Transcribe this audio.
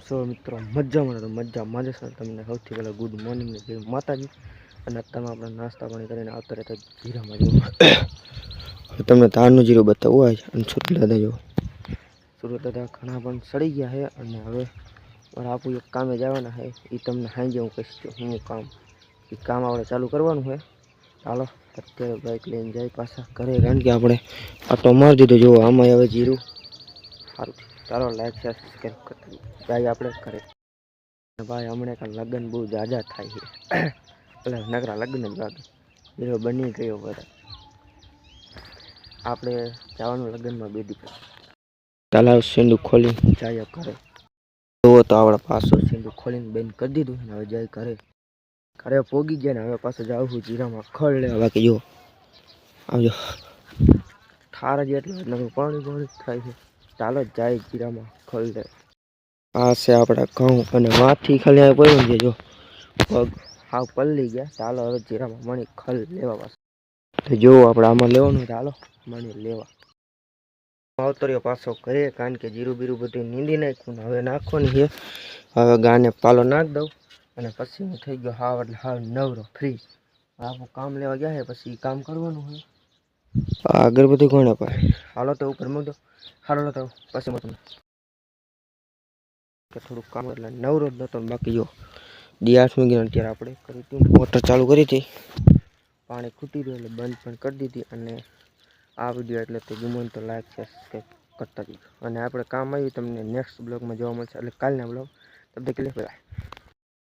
છો મિત્રો, મજામાં તો મજા મારે સર તમને? સૌથી પહેલાં ગુડ મોર્નિંગ ને જય માતાજી. અને અત્યારમાં આપણે નાસ્તા પાણી કરીને આવતા રહેતા જીરામાં જવું તમને તારનું જીરું બતાવવું હોય અને સુરત દાદા જો સુરત દાદા ઘણા પણ સડી ગયા છે. અને હવે મારે આપણું એક કામે જવાના છે. એ તમને સાંજે હું કહીશ કે હું કામ એ કામ આપણે ચાલુ કરવાનું છે. ચાલો, અત્યારે બાઇક લઈને જાય પાછા ઘરે. કારણ કે આપણે આટો મારી દીધો. જુઓ આમાં હવે જીરું સારું ચાલો લાઈક સબસ્ક્રાઈબ જાય આપણે અને ભાઈ, હમણાં કાં લગ્ન બહુ જાજા થાય છે. એટલે નકરા લગ્ન જ લાગે. બીજો બની ગયો બધા. આપણે જવાનું લગ્નમાં બે દીકરા. ચાલો સિંધુ ખોલી જાય કરે જુઓ તો આપણે પાછો સિંધુ ખોલીને બેન કરી દીધું ને હવે જાય ઘરે. ઘરે પોગી ગયા ને હવે પાછો જાવું જીરામાં. ખડ લેવા બાકી જુઓ. આવજો. ઠાર જેટલું એટલે પાણી પાણી થાય છે. ચાલો જાય જીરામાં ખડ દે. આ છે આપણા ઘઉં અને માથી ખાલી આ પડ્યું જો પગ હાવ પલ્લી ગયા. ચાલો હવે જીરામાં મણી ખલ લેવા પાસે તો જો આપણે આમાં લેવાનું ચાલો મણી લેવા. અવતર્યો પાછો કરીએ કારણ કે જીરું બીરું બધું નીંદી નાખ્યું હવે નાખવાની છે. હવે ગાને પાલો નાખી દઉં અને પછી હું થઈ ગયો હાવ એટલે હાવ નવરો ફ્રી આપણું કામ લેવા ગયા છે, પછી કામ કરવાનું હોય અગરબત્તી કોણે પાય હાલો તો ઉપર મૂક દો. હાલો તો પછી હું તમને કે થોડુંક કામ એટલે નવરો જ નહોતો બાકી જો દી આઠ વાગ્યાનો અત્યારે આપણે કરી હતી મોટર ચાલુ કરી હતી. પાણી ખૂટી રહ્યું એટલે બંધ પણ કરી દીધી અને આ વીડિયો એટલે તો ગુમન તો લાઈક છે સબસ્ક્રાઈબ કરતા જજો અને આપણે કામ આવ્યું તમને નેક્સ્ટ બ્લોગમાં જોવા મળશે એટલે કાલના બ્લોગ તમને તક કે લે બાય